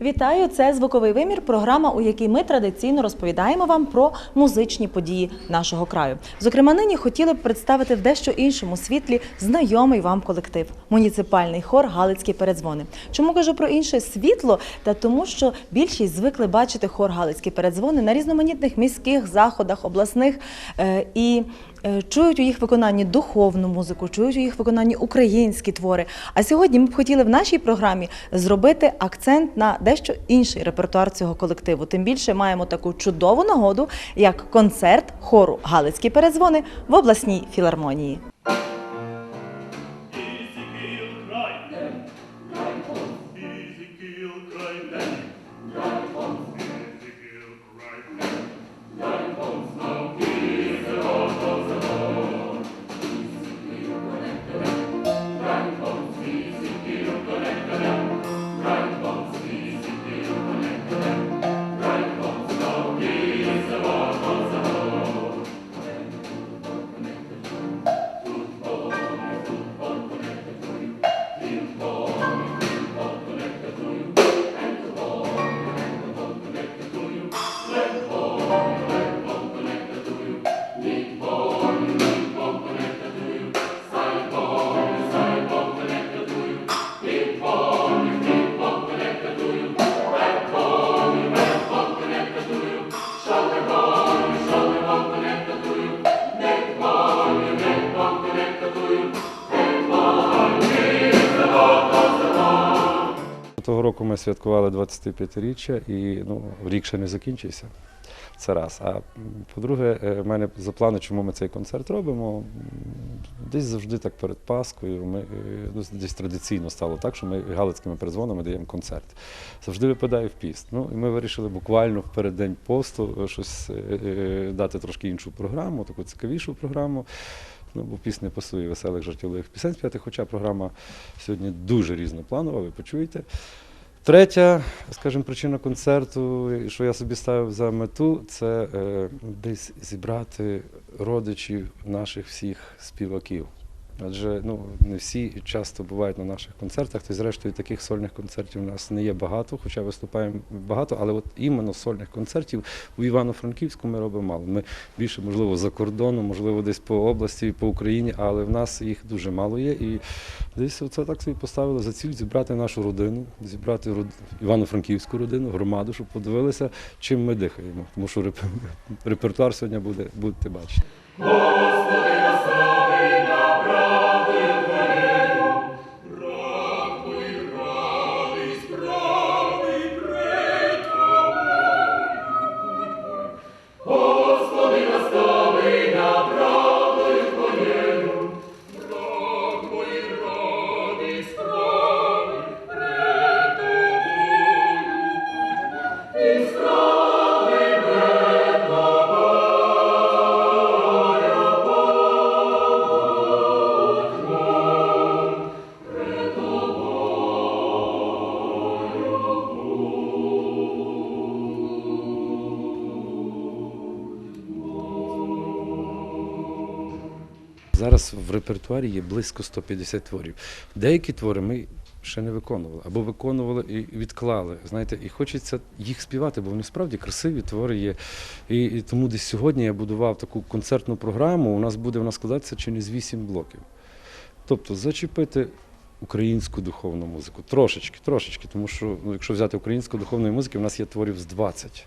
Вітаю! Це звуковий вимір, програма, у якій ми традиційно розповідаємо вам про музичні події нашого краю. Зокрема, нині хотіли б представити в дещо іншому світлі знайомий вам колектив муніципальний хор Галицькі передзвони. Чому кажу про інше світло? Та тому, що більшість звикли бачити хор Галицькі передзвони на різноманітних міських заходах, обласних е, і. Е, Чують у їх виконанні духовну музику, чують у їх виконанні українські твори. А сьогодні ми б хотіли в нашій програмі зробити акцент на дещо інший репертуар цього колективу. Тим більше маємо таку чудову нагоду, як концерт хору Галицькі перезвони в обласній філармонії. 2004 року ми святкували 25-річчя і ну, рік ще не закінчився. Це раз. А по-друге, е, в мене за плани, чому ми цей концерт робимо. Десь завжди так перед Паскою. Ми е, ну, десь традиційно стало так, що ми галицькими перезвонами даємо концерт. Завжди випадає в піст. Ну і ми вирішили буквально в переддень посту е, щось дати трошки іншу програму, таку цікавішу програму. Ну, бо пісня пасує веселих жартівливих пісень сп'яти, хоча програма сьогодні дуже різнопланова, ви почуєте. Третя, скажімо, причина концерту, що я собі ставив за мету, це е, десь зібрати родичів наших всіх співаків. Адже ну, не всі часто бувають на наших концертах, та й зрештою таких сольних концертів у нас не є багато, хоча виступаємо багато, але от іменно сольних концертів у Івано-Франківську ми робимо мало. Ми більше, можливо, за кордоном, можливо, десь по області, по Україні, але в нас їх дуже мало є. І десь це так собі поставили за ціль зібрати нашу родину, зібрати род... Івано-Франківську родину, громаду, щоб подивилися, чим ми дихаємо. Тому що реп... репертуар сьогодні буде, будете бачити. Зараз в репертуарі є близько 150 творів. Деякі твори ми ще не виконували, або виконували і відклали. Знаєте, і хочеться їх співати, бо вони справді красиві твори є. І, і тому десь сьогодні я будував таку концертну програму. У нас буде вона складатися з 8 блоків. Тобто зачепити українську духовну музику. Трошечки, трошечки, тому що ну, якщо взяти українську духовної музики, у нас є творів з 20.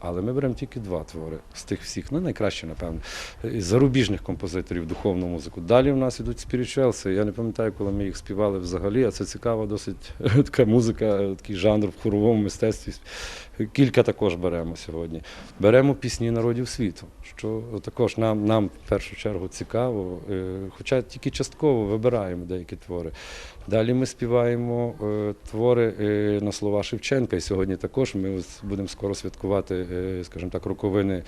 Але ми беремо тільки два твори з тих всіх, ну найкраще, напевно, із зарубіжних композиторів духовну музику. Далі в нас ідуть спірічелси. Я не пам'ятаю, коли ми їх співали взагалі, а це цікава досить така музика, такий жанр в хоровому мистецтві. Кілька також беремо сьогодні. Беремо пісні народів світу, що також нам, нам в першу чергу цікаво, е, хоча тільки частково вибираємо деякі твори. Далі ми співаємо е, твори е, на слова Шевченка. І сьогодні також ми будемо скоро святкувати, скажімо так, роковини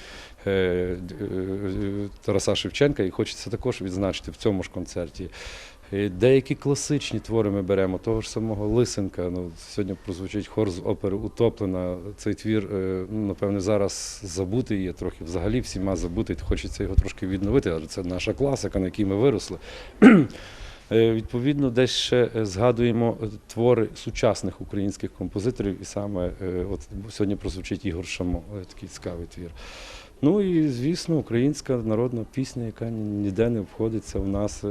Тараса Шевченка. І хочеться також відзначити в цьому ж концерті. Е, Деякі класичні твори ми беремо, того ж самого Лисенка. Ну, сьогодні прозвучить хор з опери Утоплена. Цей твір, е, ну, напевне, зараз забутий є трохи. Взагалі всіма забутий. Хочеться його трошки відновити, адже це наша класика, на якій ми виросли. Е, Відповідно, десь ще згадуємо твори сучасних українських композиторів, і саме от сьогодні прозвучить Ігор Шамо, такий цікавий твір. Ну і звісно, українська народна пісня, яка ніде не обходиться у нас е,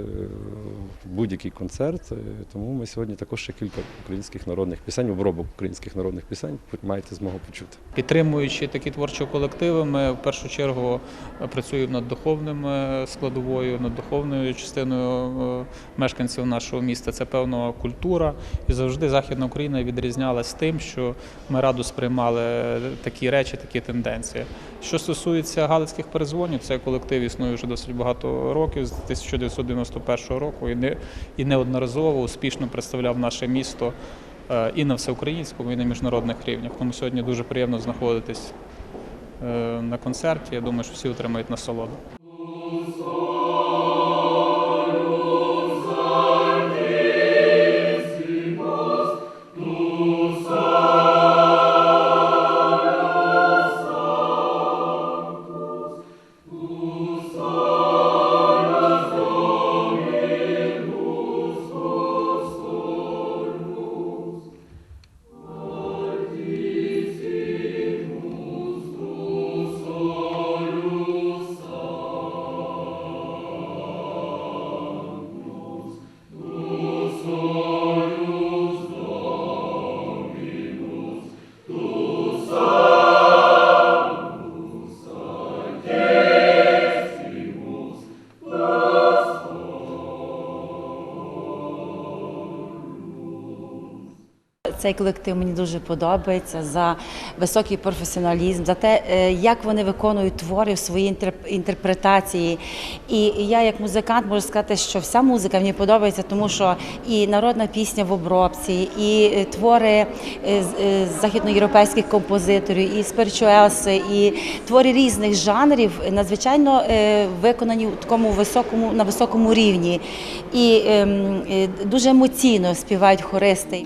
в будь-який концерт. Е, Тому ми сьогодні також ще кілька українських народних пісень, обробок українських народних пісень маєте змогу почути. Підтримуючи такі творчі колективи, ми в першу чергу е, працюємо над духовним складовою, над духовною частиною мешканців нашого міста. Це певна культура. І завжди Західна Україна відрізнялась тим, що ми радо сприймали такі речі, такі тенденції. Що стосується галицьких перезвонів, цей колектив існує вже досить багато років, з 1991 року, і не і неодноразово успішно представляв наше місто е, і на всеукраїнському, і на міжнародних рівнях. Тому сьогодні дуже приємно знаходитись е, на концерті. Я думаю, що всі отримають насолоду. Цей колектив мені дуже подобається за високий професіоналізм, за те, е, як вони виконують твори в своїй інтерпретації. І я, як музикант, можу сказати, що вся музика мені подобається, тому що і народна пісня в обробці, і е, твори е, західноєвропейських композиторів, і спиричуелси, і твори різних жанрів надзвичайно виконані у такому високому на високому рівні. І ем, дуже емоційно співають хористи.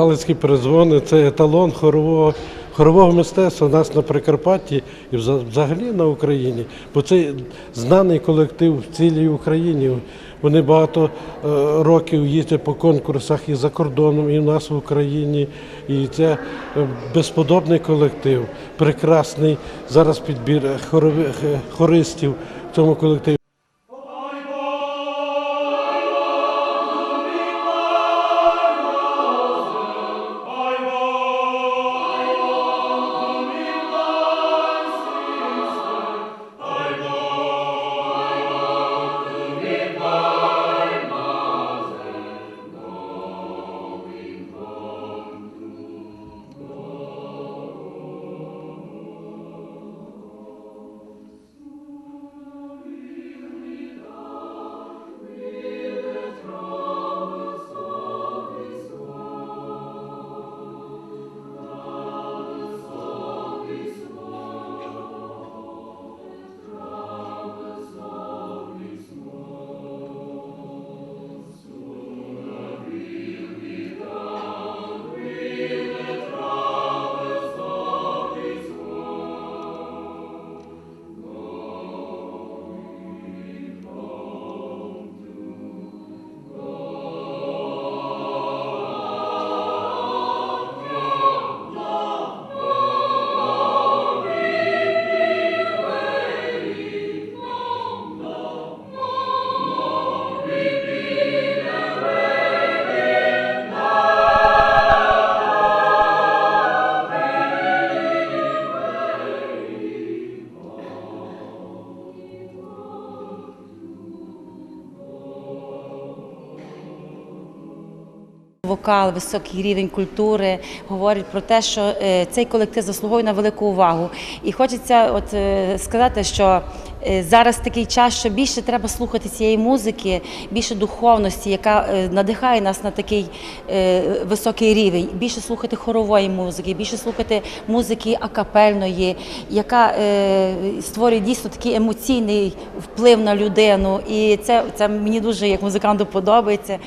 Галицькі перезвони це еталон хорового, хорового мистецтва у нас на Прикарпатті і взагалі на Україні. Бо це знаний колектив в цілій Україні. Вони багато е, років їздять по конкурсах і за кордоном, і в нас в Україні. І це е, безподобний колектив, прекрасний зараз підбір е, хористів в цьому колективі. Вокал, високий рівень культури говорить про те, що е, цей колектив заслуговує на велику увагу. І хочеться от е, сказати, що е, зараз такий час, що більше треба слухати цієї музики, більше духовності, яка надихає нас на такий високий рівень, більше слухати хорової музики, більше слухати музики акапельної, яка створює дійсно такий емоційний вплив на людину. І це, це мені дуже як музиканту подобається.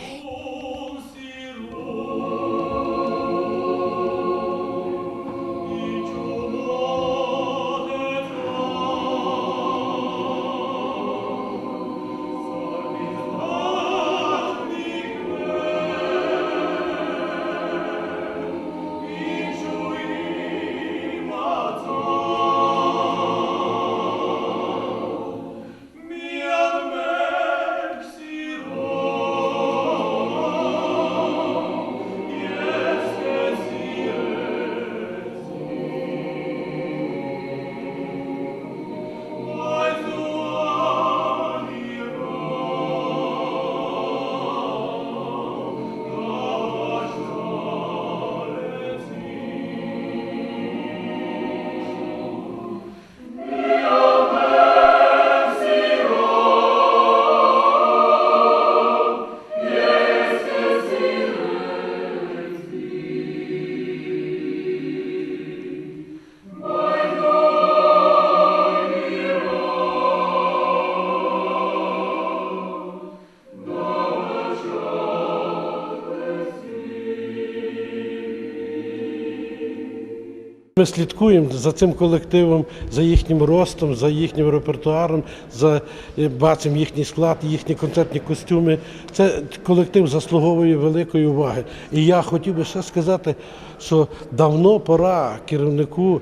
Ми слідкуємо за цим колективом, за їхнім ростом, за їхнім репертуаром, за е, бачимо їхній склад, їхні концертні костюми. Це колектив заслуговує великої уваги. І я хотів би ще сказати, що давно пора керівнику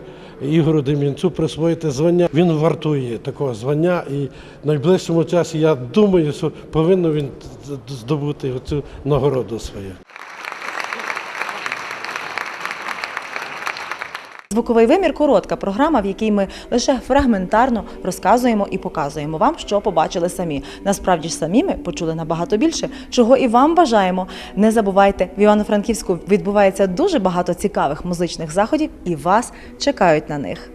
Ігору Демінцю присвоїти звання. Він вартує такого звання, і в найближчому часі я думаю, що повинен він здобути цю нагороду свою. Звуковий вимір коротка програма, в якій ми лише фрагментарно розказуємо і показуємо вам, що побачили самі. Насправді ж самі ми почули набагато більше, чого і вам бажаємо. Не забувайте, в Івано-Франківську відбувається дуже багато цікавих музичних заходів, і вас чекають на них.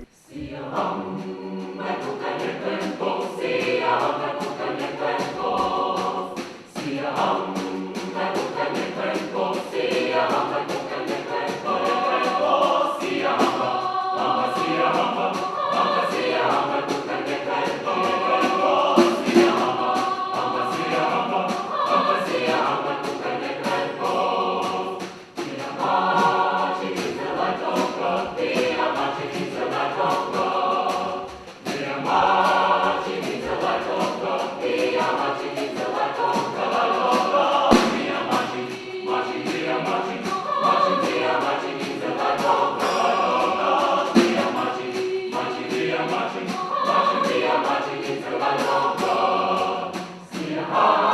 Hallelujah.